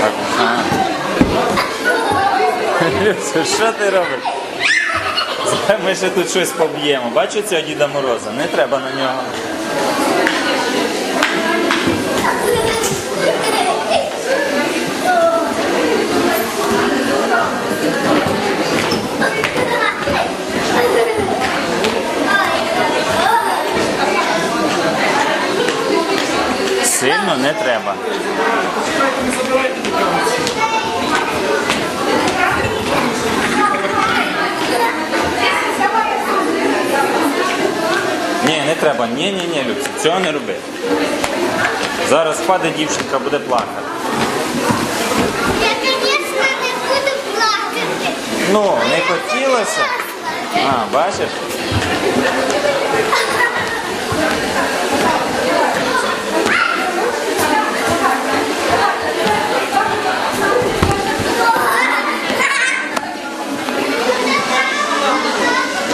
Так, ага. Люся, що ти робиш? Ми ще тут щось поб'ємо. Бачу цього Діда Мороза? Не треба на нього. Сильно не треба. Ні, не треба. Ні, ні, ні, Люці, цього не роби. Зараз впаде дівчинка, буде плакати. Я, конечно, не буду плакати. Ну, не хотілося. А, бачиш?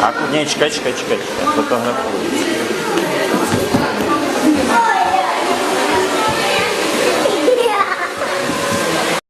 А ні, чекай, чекай, чекай, чекай. Фотографується.